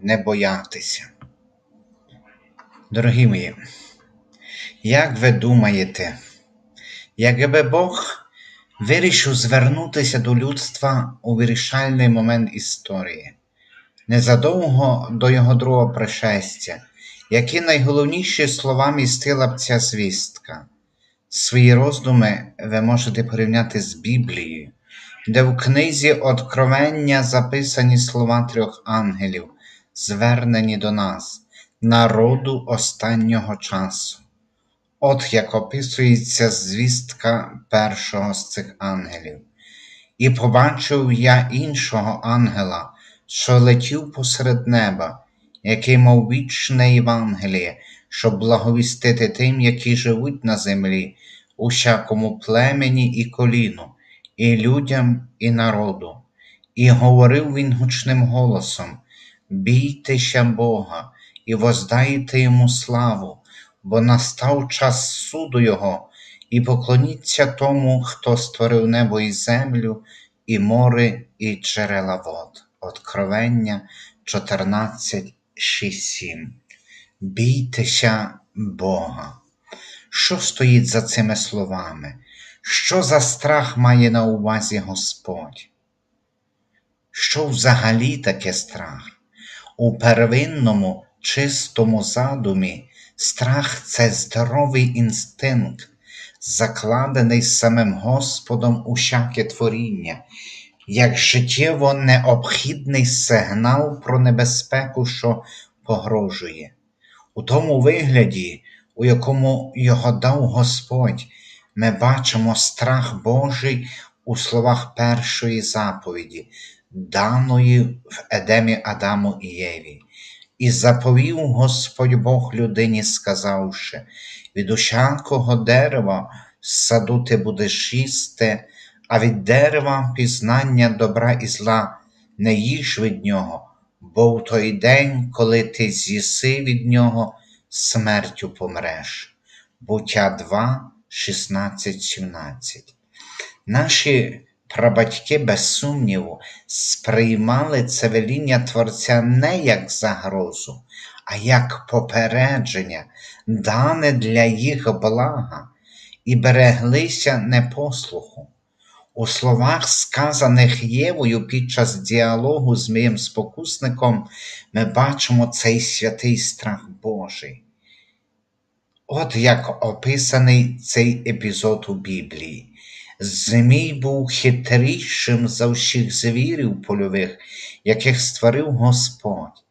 не боятися. Дорогі мої, як ви думаєте, якби Бог вирішив звернутися до людства у вирішальний момент історії, незадовго до його другого пришестя, які найголовніші слова містила б ця звістка? Свої роздуми ви можете порівняти з Біблією, де в книзі Откровення записані слова трьох ангелів, звернені до нас, народу останнього часу. От як описується звістка першого з цих ангелів. І побачив я іншого ангела, що летів посеред неба, який мав вічне Євангеліє, щоб благовістити тим, які живуть на землі, усякому племені і коліну, і людям, і народу. І говорив він гучним голосом: Бійтеся Бога і воздайте йому славу, бо настав час суду Його, і поклоніться тому, хто створив небо і землю, і море, і джерела вод. Откровення 14, 6, 7. Бійтеся Бога. Що стоїть за цими словами? Що за страх має на увазі Господь? Що взагалі таке страх? У первинному чистому задумі страх це здоровий інстинкт, закладений самим Господом у всяке творіння, як життєво необхідний сигнал про небезпеку, що погрожує. У тому вигляді, у якому його дав Господь, ми бачимо страх Божий у словах першої заповіді, даної в Едемі Адаму і Єві. І заповів Господь Бог людині, сказавши: від усякого дерева з саду ти будеш їсти, а від дерева пізнання добра і зла не їж від нього, бо в той день, коли ти з'їси від нього, смертю помреш. Буття 2, 16, 17. Наші прабатьки, без сумніву, сприймали це веління Творця не як загрозу, а як попередження, дане для їх блага, і береглися непослуху. У словах, сказаних Євою під час діалогу з моїм спокусником, ми бачимо цей святий страх Божий. От як описаний цей епізод у Біблії. Змій був хитрішим за всіх звірів польових, яких створив Господь,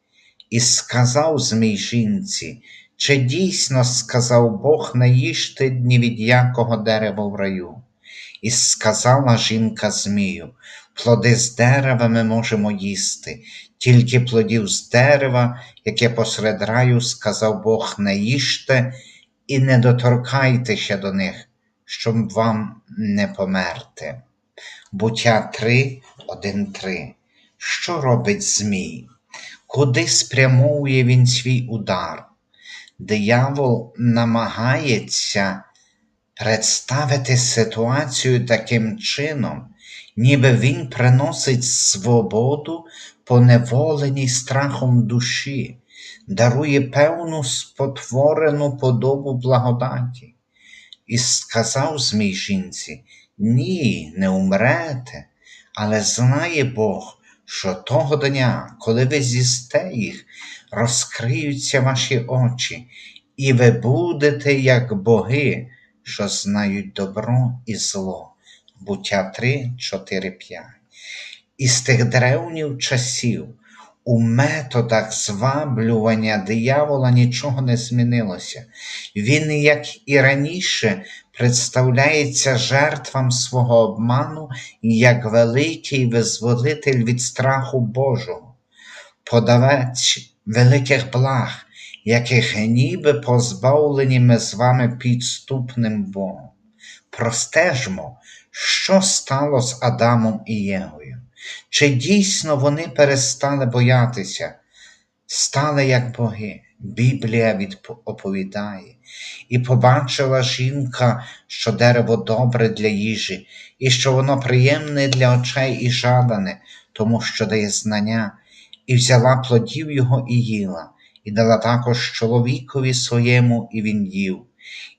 і сказав Змій жінці, чи дійсно сказав Бог не їжте ні від якого дерева в раю? І сказала жінка Змію, плоди з дерева ми можемо їсти, тільки плодів з дерева, яке посеред раю сказав Бог, не їжте і не доторкайтеся до них, щоб вам не померти. Буття 3, 1, 3. Що робить Змій? Куди спрямовує він свій удар? Диявол намагається представити ситуацію таким чином, ніби він приносить свободу поневоленій страхом душі, дарує певну спотворену подобу благодаті. І сказав Змій жінці, ні, не умрете, але знає Бог, що того дня, коли ви з'їсте їх, розкриються ваші очі, і ви будете як боги, що знають добро і зло. Буття 3, 4, 5. І з тих древніх часів у методах зваблювання диявола нічого не змінилося. Він, як і раніше, представляється жертвам свого обману як великий визволитель від страху Божого, подавець великих благ, яких ніби позбавлені ми з вами підступним Богом. Простежмо, що стало з Адамом і Євою. Чи дійсно вони перестали боятися, стали як боги? Біблія оповідає, і побачила жінка, що дерево добре для їжі, і що воно приємне для очей і жадане, тому що дає знання, і взяла плодів його і їла, і дала також чоловікові своєму, і він їв.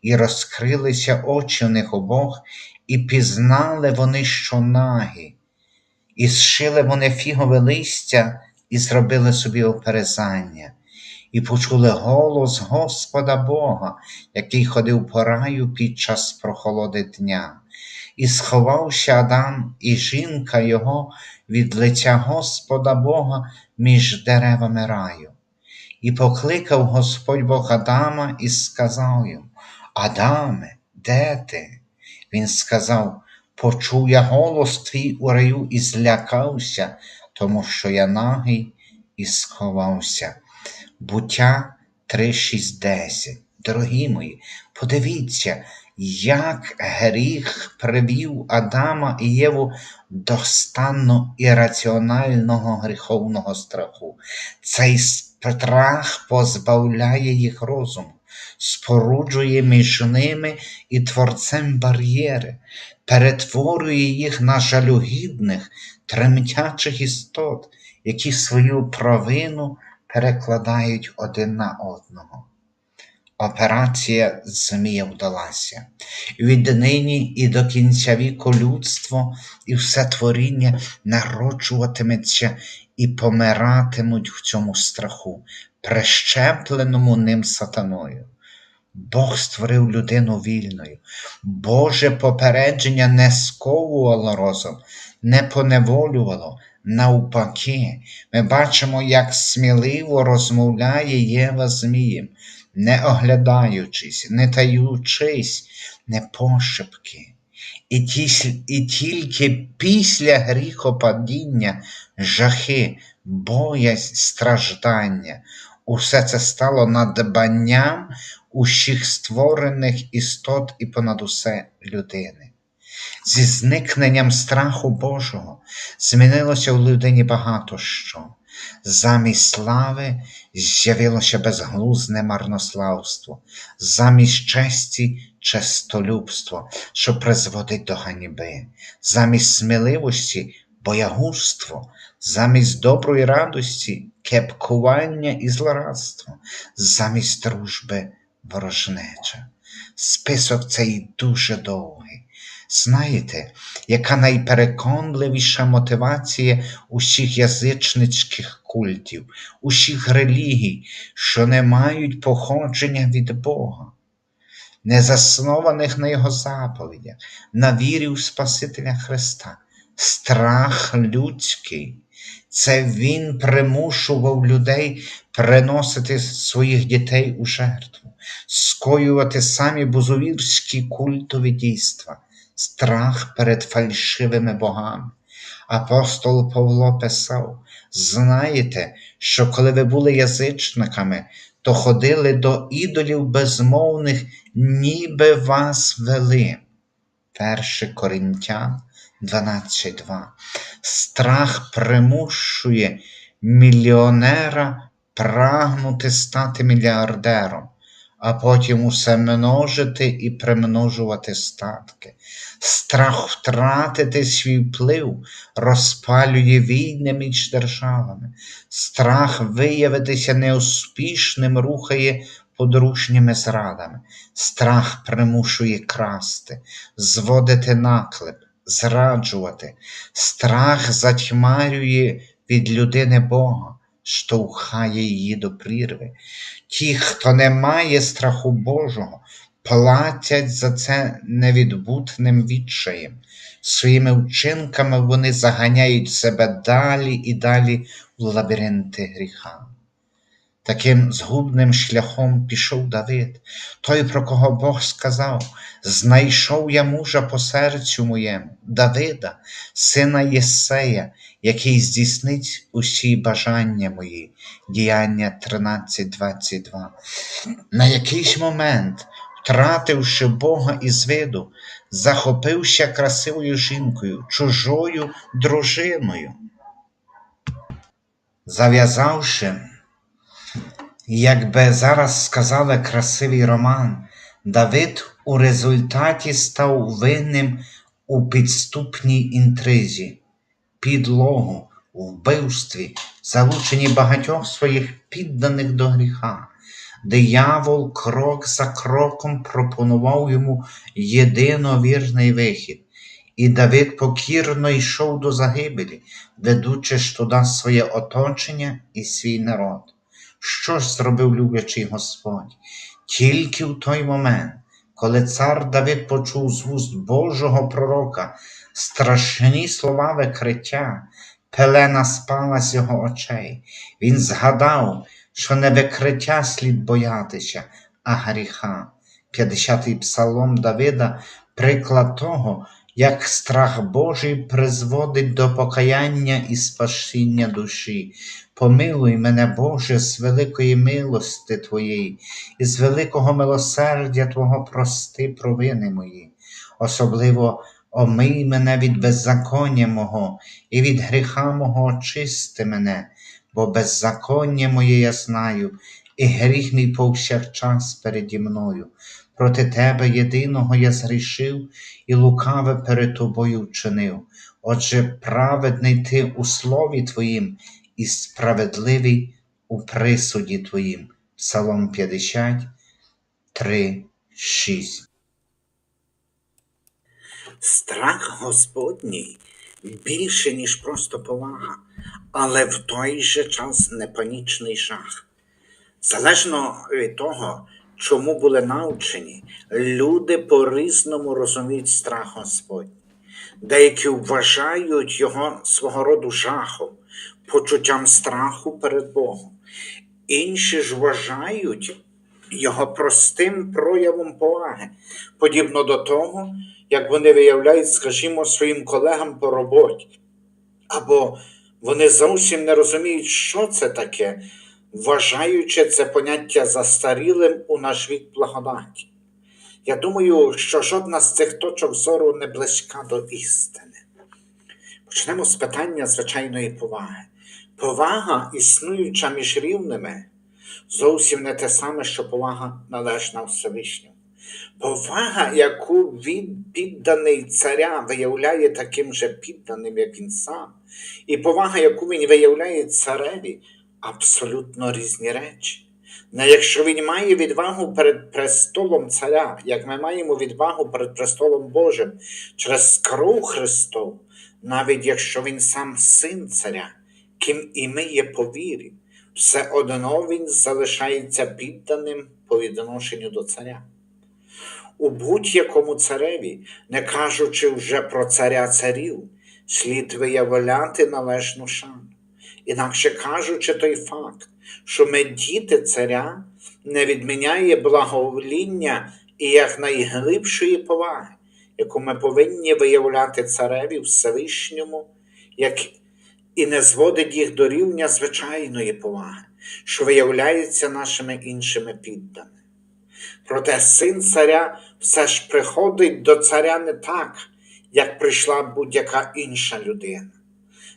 І розкрилися очі у них обох, і пізнали вони, що нагі, і зшили вони фігове листя, і зробили собі оперезання, і почули голос Господа Бога, який ходив по раю під час прохолоди дня. І сховався Адам і жінка його від лиця Господа Бога між деревами раю. І покликав Господь Бог Адама і сказав йому: Адаме, де ти? Він сказав: Почув я голос твій у раю і злякався, тому що я нагий і сховався. Буття 3.6.10. Дорогі мої, подивіться, як гріх привів Адама і Єву до стану ірраціонального гріховного страху. Цей страх позбавляє їх розуму, споруджує між ними і творцем бар'єри, перетворює їх на жалюгідних, тремтячих істот, які свою провину перекладають один на одного. Операція Змія вдалася. Віднині і до кінця віку людство і все творіння народжуватиметься і помиратимуть в цьому страху, прищепленому ним сатаною. Бог створив людину вільною. Боже попередження не сковувало розум, не поневолювало. Навпаки, ми бачимо, як сміливо розмовляє Єва Змієм, не оглядаючись, не таючись, не пошепки. І, тіс- і тільки після гріхопадіння, жахи, боязнь, страждання, усе це стало надбанням усіх створених істот і понад усе людини. Зі зникненням страху Божого змінилося в людині багато що. Замість слави з'явилося безглузне марнославство, замість честі честолюбство, що призводить до ганьби, замість сміливості боягузтво, замість доброї радості кепкування і злорадство, замість дружби ворожнеча. Список цей дуже довгий. Знаєте, яка найпереконливіша мотивація усіх язичницьких культів, усіх релігій, що не мають походження від Бога, не заснованих на Його заповідях, на вірі у Спасителя Христа, страх людський. Це Він примушував людей приносити своїх дітей у жертву, скоювати самі бузовірські культові дійства, страх перед фальшивими богами. Апостол Павло писав: знаєте, що коли ви були язичниками, то ходили до ідолів безмовних, ніби вас вели. 1 Коринтян 12.2. Страх примушує мільйонера прагнути стати мільярдером, а потім усе множити і примножувати статки. Страх втратити свій вплив розпалює війни між державами. Страх виявитися неуспішним рухає подручніми зрадами. Страх примушує красти, зводити наклеп, зраджувати. Страх затьмарює від людини Бога, штовхає її до прірви. Ті, хто не має страху Божого, платять за це невідбутним відчаєм. Своїми вчинками вони заганяють себе далі і далі в лабіринти гріха. Таким згубним шляхом пішов Давид, той, про кого Бог сказав: Знайшов я мужа по серцю моєму, Давида, сина Єсея, який здійснить усі бажання мої. Діяння 13.22. На якийсь момент, втративши Бога із виду, захопився красивою жінкою, чужою дружиною. Зав'язавши як би зараз сказали красивий роман, Давид у результаті став винним у підступній інтризі, підлогу, вбивстві, залученні багатьох своїх підданих до гріха. Диявол крок за кроком пропонував йому єдиновірний вихід, і Давид покірно йшов до загибелі, ведучи ж туди своє оточення і свій народ. Що ж зробив люблячий Господь? Тільки в той момент, коли цар Давид почув з вуст Божого пророка страшні слова викриття, пелена спала з його очей. Він згадав, що не викриття слід боятися, а гріха. 50-й псалом Давида приклад того, як страх Божий призводить до покаяння і спасіння душі. Помилуй мене, Боже, з великої милости Твоєї, і з великого милосердя Твого прости провини мої. Особливо омий мене від беззаконня мого, і від гріха мого очисти мене, бо беззаконня моє я знаю, і гріх мій повсякчас переді мною. Проти тебе єдиного я згрішив і лукаве перед тобою вчинив. Отже, праведний ти у слові Твоїм і справедливий у присуді Твоїм. Псалом 50, 3, 6. Страх Господній більше, ніж просто повага, але в той же час не панічний жах. Залежно від того, чому були навчені, люди по-різному розуміють страх Господній. Деякі вважають його свого роду жахом, почуттям страху перед Богом. Інші ж вважають його простим проявом поваги, подібно до того, як вони виявляють, скажімо, своїм колегам по роботі. Або вони зовсім не розуміють, що це таке, вважаючи це поняття застарілим у наш вік благодаті. Я думаю, що жодна з цих точок зору не близька до істини. Почнемо з питання звичайної поваги. Повага, існуюча між рівними, зовсім не те саме, що повага належна Всевишньому. Повага, яку він підданий царя виявляє таким же підданим, як він сам, і повага, яку він виявляє цареві, абсолютно різні речі. Не якщо він має відвагу перед престолом царя, як ми маємо відвагу перед престолом Божим через кров Христов, навіть якщо він сам син царя, ким і ми є по вірі, все одно він залишається підданим по відношенню до царя. У будь-якому цареві, не кажучи вже про царя царів, слід виявляти належну шану. Інакше кажучи, той факт, що ми діти царя, не відміняє благовоління і як найглибшої поваги, яку ми повинні виявляти цареві Всевишньому, як і не зводить їх до рівня звичайної поваги, що виявляється нашими іншими підданими. Проте син царя все ж приходить до царя не так, як прийшла будь-яка інша людина.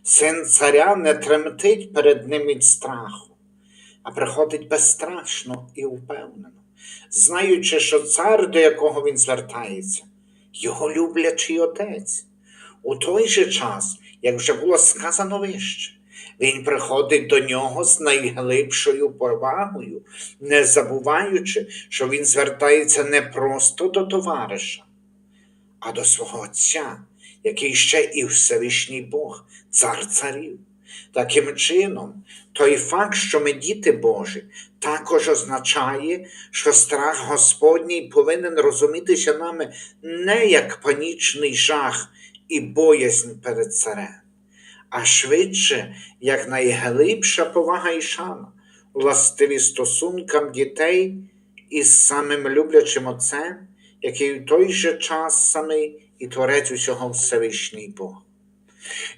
Син царя не тремтить перед ним від страху, а приходить безстрашно і впевнено, знаючи, що цар, до якого він звертається, його люблячий отець. У той же час, як вже було сказано вище, він приходить до нього з найглибшою повагою, не забуваючи, що він звертається не просто до товариша, а до свого Отця, який ще і Всевишній Бог, цар царів. Таким чином, той факт, що ми діти Божі, також означає, що страх Господній повинен розумітися нами не як панічний жах і боязнь перед царем, а швидше як найглибша повага і шана, властиві стосункам дітей із самим люблячим Отцем, який в той же час самий і Творець усього Всевишній Бог.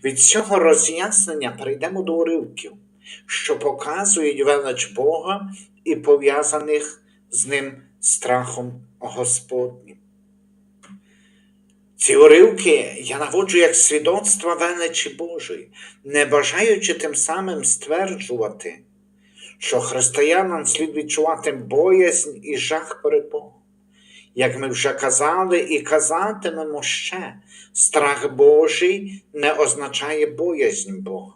Від цього роз'яснення перейдемо до уривків, що показують велич Бога і пов'язаних з ним страхом Господнім. Ці уривки я наводжу як свідоцтва величі Божої, не бажаючи тим самим стверджувати, що християнам слід відчувати боязнь і жах перед Богом. Як ми вже казали і казатимемо ще, страх Божий не означає боязнь Бога.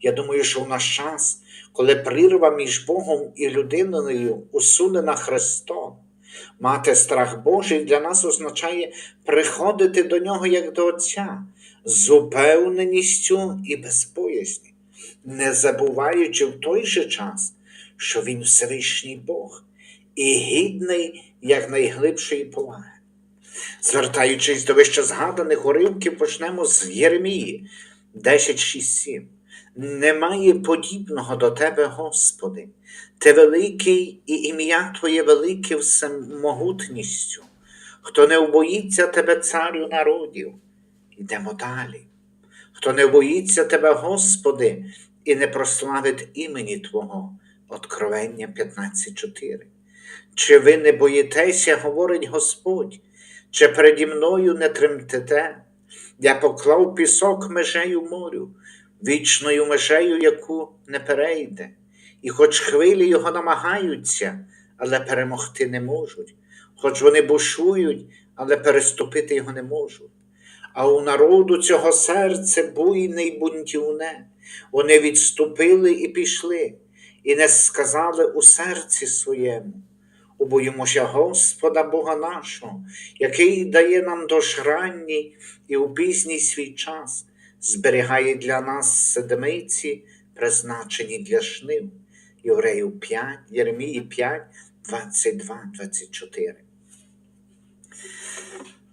Я думаю, що в наш час, коли прірва між Богом і людиною усунена Христом, мати страх Божий для нас означає приходити до нього як до Отця з упевненістю і без поясні, не забуваючи в той же час, що Він Всевишній Бог і гідний якнайглибшої поваги. Звертаючись до вище згаданих уривків, почнемо з Єремії 10.6.7. Немає подібного до тебе, Господи, ти великий і ім'я Твоє велике всемогутністю, хто не убоїться тебе, царю народів. Йдемо далі. Хто не боїться тебе, Господи, і не прославить імені Твого. Откровення 15.4. Чи ви не боїтеся, говорить Господь, чи переді мною не тремтете? Я поклав пісок межею морю, вічною межею, яку не перейде, і хоч хвилі його намагаються, але перемогти не можуть, хоч вони бушують, але переступити його не можуть. А у народу цього серце буйне й бунтівне, вони відступили і пішли, і не сказали у серці своєму. Убоїмося Господа Бога нашого, який дає нам дощ ранній і у пізній свій час, зберігає для нас седмиці, призначені для жнив. Євреїв 5, Єремії 5, 22, 24.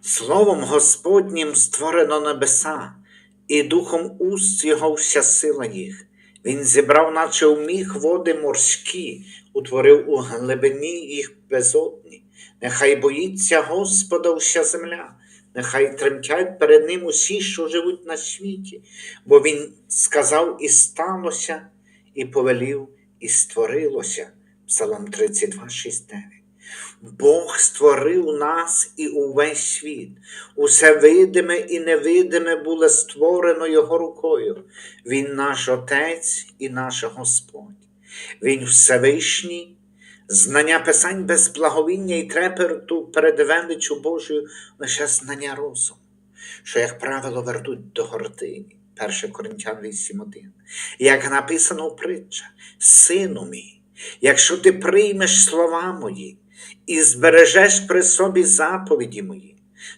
Словом Господнім створено небеса, і духом уст його вся сила їх. Він зібрав, наче уміг води морські, утворив у глибині їх безодні. Нехай боїться Господа вся земля, нехай тремтять перед ним усі, що живуть на світі, бо Він сказав і сталося, і повелів, і створилося. Псалом 32, 6, 9. Бог створив нас і увесь світ. Усе видиме і невидиме було створено Його рукою. Він наш Отець і наш Господь. Він Всевишній, знання Писань без благовіння і трепету перед величчю Божою лише знання розуму, що, як правило, вернуть до гордині. 1 Коринтян 8.1. Як написано в притчах, Сину мій, якщо ти приймеш слова мої і збережеш при собі заповіді мої,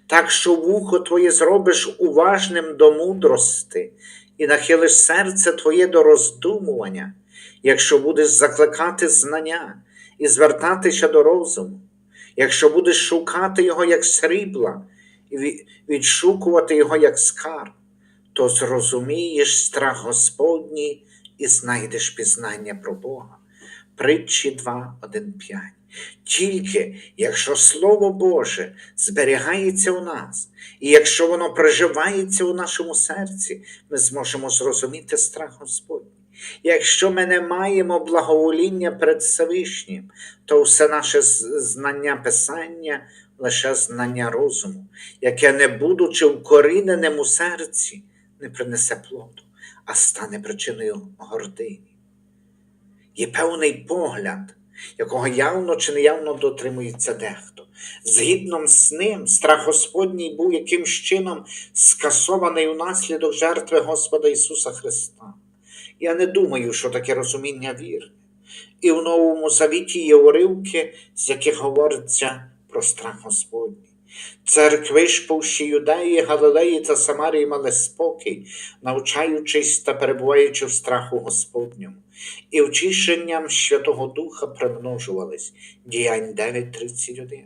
так що вухо твоє зробиш уважним до мудрости і нахилиш серце твоє до роздумування, якщо будеш закликати знання і звертатися до розуму, якщо будеш шукати його як срібла і відшукувати його як скарб, то зрозумієш страх Господній і знайдеш пізнання про Бога. Притчі 2, 1, 5. Тільки якщо Слово Боже зберігається у нас, і якщо воно проживається у нашому серці, ми зможемо зрозуміти страх Господній. Якщо ми не маємо благовоління перед Всевишнім, то все наше знання Писання лише знання розуму, яке, не будучи вкоріненим у серці, не принесе плоду, а стане причиною гордині. Є певний погляд, якого явно чи неявно дотримується дехто. Згідно з ним, страх Господній був якимсь чином скасований унаслідок жертви Господа Ісуса Христа. Я не думаю, що таке розуміння вірне. І в Новому Завіті є уривки, з яких говориться про страх Господній. Церкви ж по Юдеї, Галилеї та Самарії мали спокій, навчаючись та перебуваючи в страху Господньому, і вчишенням Святого Духа примножувались. Діянь 9.31.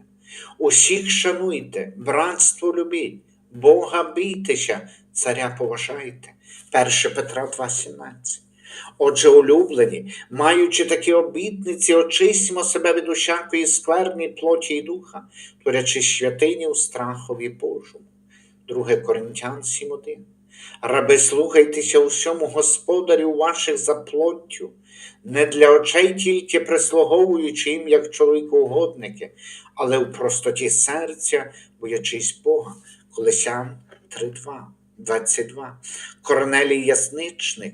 Усіх шануйте, братство любіть, Бога бійтеся, царя поважайте. 1 Петра 2.17. Отже, улюблені, маючи такі обітниці, очистимо себе від усякої скверні плоті і духа, творячи святині у страхові Божому. 2 Коринтян 7.1. Раби, слухайтеся усьому господарю ваших за плоттю, не для очей тільки прислуговуючи їм, як чоловікоугодники, але в простоті серця, боячись Бога. Колесян 3.2, 22. Корнелій Ясничник,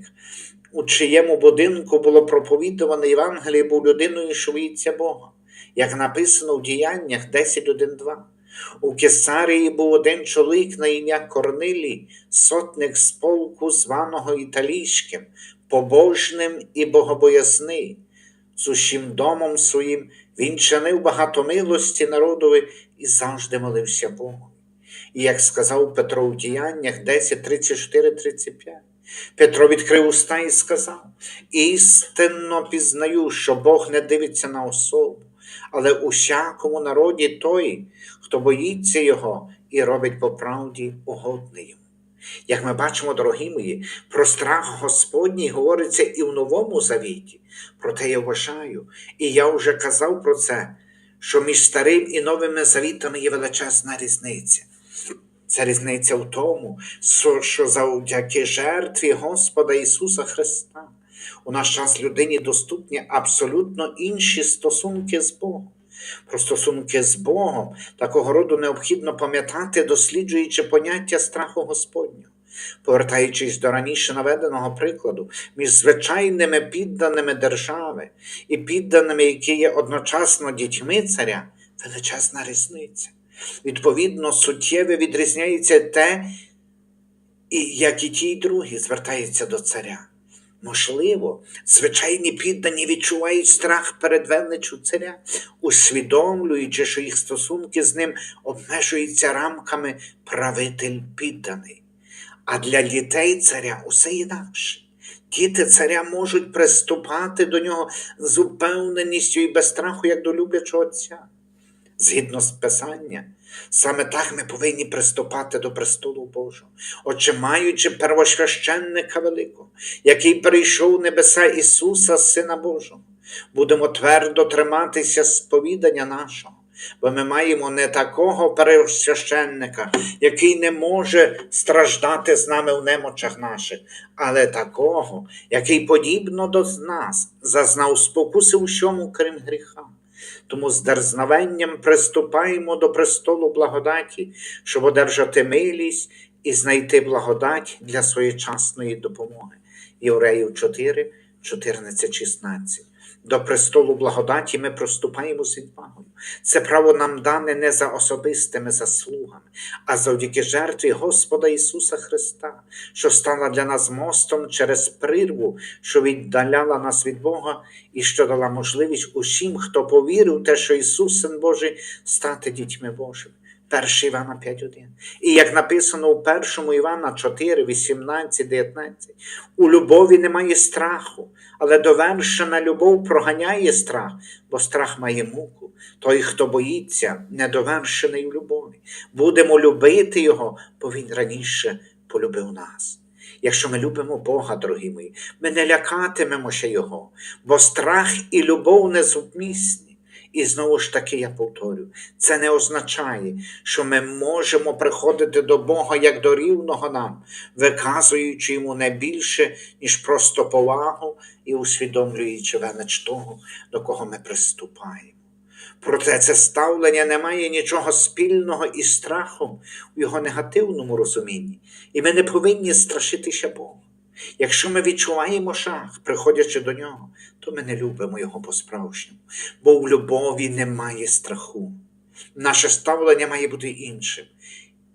у чиєму будинку було проповідуване Євангеліє, був людиною, що боїться Бога, як написано в діяннях 10.1.2. У Кесарії був один чоловік на ім'я Корнилій, сотник з полку, званого Італійським, побожним і богобоязний. З усім домом своїм він чинив багато милості народові і завжди молився Богу. І як сказав Петро у діяннях 10, 34, 35, Петро відкрив уста і сказав: істинно пізнаю, що Бог не дивиться на особу, але усякому народі той, хто боїться його і робить по правді угодне йому. Як ми бачимо, дорогі мої, про страх Господній говориться і в Новому Завіті. Проте я вважаю, і я вже казав про це, що між старим і новими завітами є величезна різниця. Ця різниця в тому, що завдяки жертві Господа Ісуса Христа у наш час людині доступні абсолютно інші стосунки з Богом. Про стосунки з Богом такого роду необхідно пам'ятати, досліджуючи поняття страху Господнього. Повертаючись до раніше наведеного прикладу, між звичайними підданими держави і підданими, які є одночасно дітьми царя, величезна різниця. Відповідно, суттєво відрізняється те, і як і ті, й другі звертаються до царя. Можливо, звичайні піддані відчувають страх перед величчю царя, усвідомлюючи, що їх стосунки з ним обмежуються рамками правитель підданий. А для дітей царя усе інакше. Діти царя можуть приступати до нього з упевненістю і без страху, як до люблячого отця. Згідно з Писання, саме так ми повинні приступати до престолу Божого, отже, маючи первосвященника великого, який перейшов в небеса Ісуса, Сина Божого, будемо твердо триматися сповідання нашого, бо ми маємо не такого первосвященника, який не може страждати з нами в немочах наших, але такого, який подібно до нас зазнав спокуси у всьому, крім гріха. Тому з дерзновенням приступаємо до престолу благодаті, щоб одержати милість і знайти благодать для своєчасної допомоги. Євреїв 4, 14, 16. До престолу благодаті ми проступаємо з відвагою. Це право нам дане не за особистими заслугами, а завдяки жертві Господа Ісуса Христа, що стала для нас мостом через прірву, що віддаляла нас від Бога і що дала можливість усім, хто повірив те, що Ісус, Син Божий, стати дітьми Божими. 1 Івана 5.1. І як написано у 1 Івана 4, 18, 19, у любові немає страху, але довершена любов проганяє страх, бо страх має муку. Той, хто боїться, недовершений в любові. Будемо любити Його, бо Він раніше полюбив нас. Якщо ми любимо Бога, дорогі мої, ми не лякатимемося Його, бо страх і любов несумісні. І знову ж таки я повторю, це не означає, що ми можемо приходити до Бога як до рівного нам, виказуючи йому не більше, ніж просто повагу і усвідомлюючи велич того, до кого ми приступаємо. Проте це ставлення не має нічого спільного із страхом у його негативному розумінні, і ми не повинні страшитися Бога. Якщо ми відчуваємо жах, приходячи до нього, то ми не любимо його по-справжньому, бо в любові немає страху. Наше ставлення має бути іншим.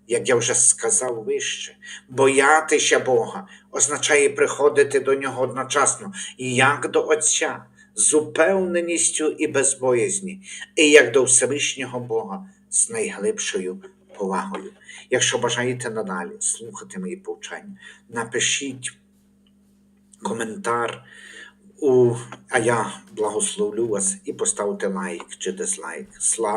Як я вже сказав вище, боятися Бога означає приходити до нього одночасно, як до Отця, з упевненістю і без боязні, і як до Всевишнього Бога з найглибшою повагою. Якщо бажаєте надалі слухати мої повчання, напишіть коментар, у, а я благословлю вас і поставте лайк чи дизлайк. Слава!